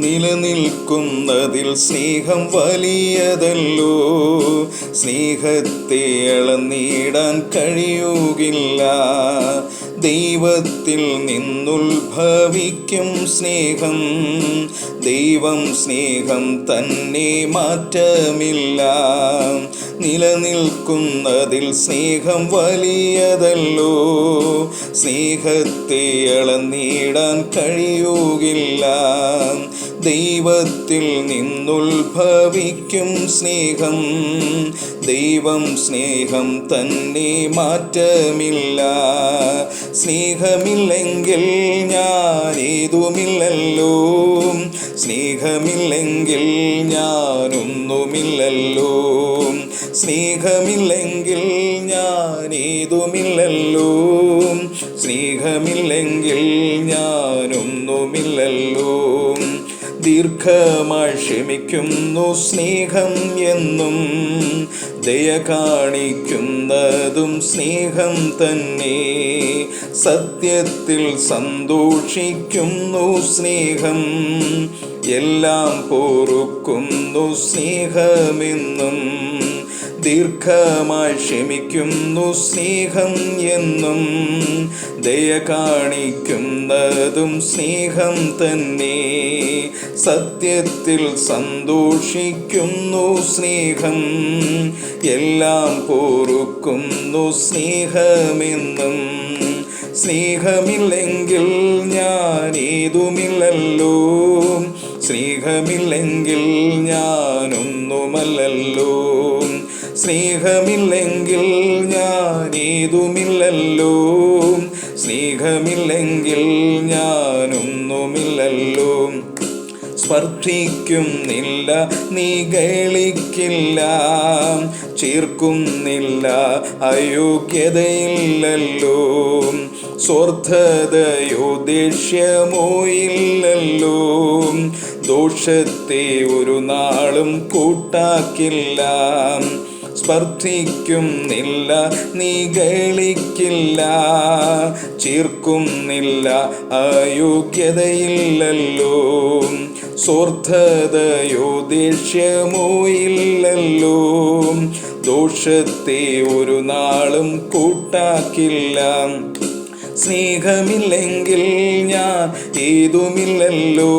നിലനിൽക്കുന്നതിൽ സ്നേഹം വലിയതല്ലോ. സ്നേഹത്തെ അളന്നിടാൻ കഴിയുകില്ല. ദൈവത്തിൽ നിന്നുത്ഭവിക്കും സ്നേഹം. ദൈവം സ്നേഹം തന്നെ മാറ്റമില്ല. നിലനിൽക്കുന്നതിൽ സ്നേഹം വലിയതല്ലോ. സ്നേഹത്തെ അളന്നിടാൻ കഴിയുകില്ല. ദൈവത്തിൽ നിന്നുത്ഭവിക്കും സ്നേഹം. ദൈവം സ്നേഹം തന്നെ മാറ്റമില്ല. സ്നേഹമില്ലെങ്കിൽ ഞാൻ ഏതുമില്ലല്ലോ സ്നേഹമില്ലെങ്കിൽ ഞാനൊന്നുമില്ലല്ലോ. സ്നേഹമില്ലെങ്കിൽ ഞാൻ ഏതുമില്ലല്ലോ സ്നേഹമില്ലെങ്കിൽ ഞാനൊന്നുമില്ലല്ലോ. ദീർഘമായി ക്ഷമിക്കുന്നു സ്നേഹം എന്നും ദയ കാണിക്കുന്നതും സ്നേഹം തന്നെ. സത്യത്തിൽ സന്തോഷിക്കുന്നു സ്നേഹം എല്ലാം പൊറുക്കുന്നു സ്നേഹമെന്നും. ദീർഘമായി ക്ഷമിക്കുന്നു സ്നേഹം എന്നും ദയ കാണിക്കുന്നതും സ്നേഹം തന്നെ. സത്യത്തിൽ സന്തോഷിക്കുന്നു സ്നേഹം എല്ലാം പൊറുക്കുന്നു സ്നേഹമെന്നും. സ്നേഹമില്ലെങ്കിൽ ഞാൻ ഏതുമില്ലല്ലോ സ്നേഹമില്ലെങ്കിൽ ഞാനൊന്നുമല്ലല്ലോ. സ്നേഹമില്ലെങ്കിൽ ഞാനേതുമില്ലല്ലോ. സ്നേഹമില്ലെങ്കിൽ ഞാനൊന്നുമില്ലല്ലോ. സ്പർശിക്കുന്നില്ല നീകളിക്കില്ല ചേർക്കുന്നില്ല അയോഗ്യതയില്ലല്ലോ. സ്വാർത്ഥതയോ ദേഷ്യമോ ഇല്ലല്ലോ. ദോഷത്തെ ഒരു നാളും കൂട്ടാക്കില്ല. സ്പർശിക്കുന്നില്ല നീകളിക്കില്ല ചേർക്കുന്നില്ല അയോഗ്യതയില്ലല്ലോ. സ്വാർത്ഥതയോ ദേഷ്യമോ ഇല്ലല്ലോ ദോഷത്തെ ഒരു നാളും കൂട്ടാക്കില്ല. സ്നേഹമില്ലെങ്കിൽ ഞാൻ ഏതുമില്ലല്ലോ.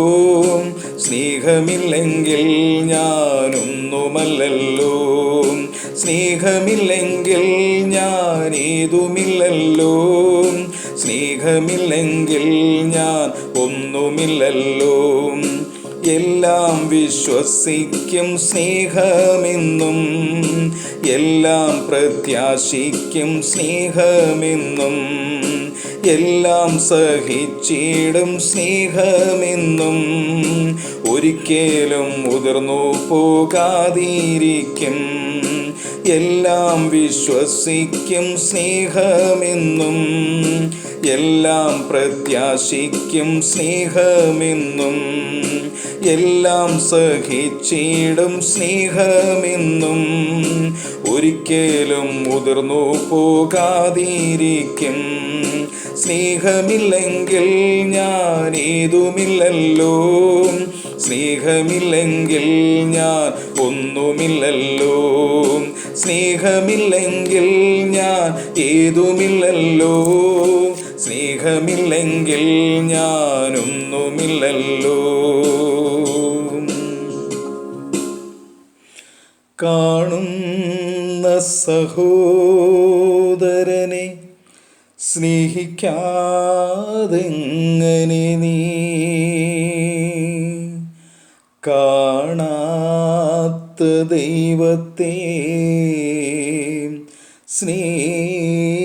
സ്നേഹമില്ലെങ്കിൽ ഞാനൊന്നുമല്ലല്ലോ. സ്നേഹമില്ലെങ്കിൽ ഞാൻ ഏതുമില്ലല്ലോ സ്നേഹമില്ലെങ്കിൽ ഞാൻ ഒന്നുമില്ലല്ലോ. എല്ലാം വിശ്വസിക്കും സ്നേഹമെന്നും എല്ലാം പ്രത്യാശിക്കും സ്നേഹമെന്നും എല്ലാം സഹിച്ചിടും സ്നേഹമെന്നും. ഒരിക്കലും മുതിർന്നു പോകാതിരിക്കും. എല്ലാം വിശ്വസിക്കും സ്നേഹമെന്നും എല്ലാം പ്രത്യാശിക്കും സ്നേഹമെന്നും എല്ലാം സഹിച്ചിടും സ്നേഹമെന്നും ഒരിക്കലും മുതിർന്നു പോകാതിരിക്കും. സ്നേഹമില്ലെങ്കിൽ ഞാൻ ഏതുമില്ലല്ലോ സ്നേഹമില്ലെങ്കിൽ ഞാൻ ഒന്നുമില്ലല്ലോ. സ്നേഹമില്ലെങ്കിൽ ഞാൻ ഏതുമില്ലല്ലോ. സ്നേഹമില്ലെങ്കിൽ ഞാനൊന്നുമില്ലല്ലോ കാണുന്ന സഹോദരനെ സ്നേഹിക്കാതെങ്ങനെ നീ കാണാത്ത ദൈവത്തെ സ്നേഹിച്ചിടും.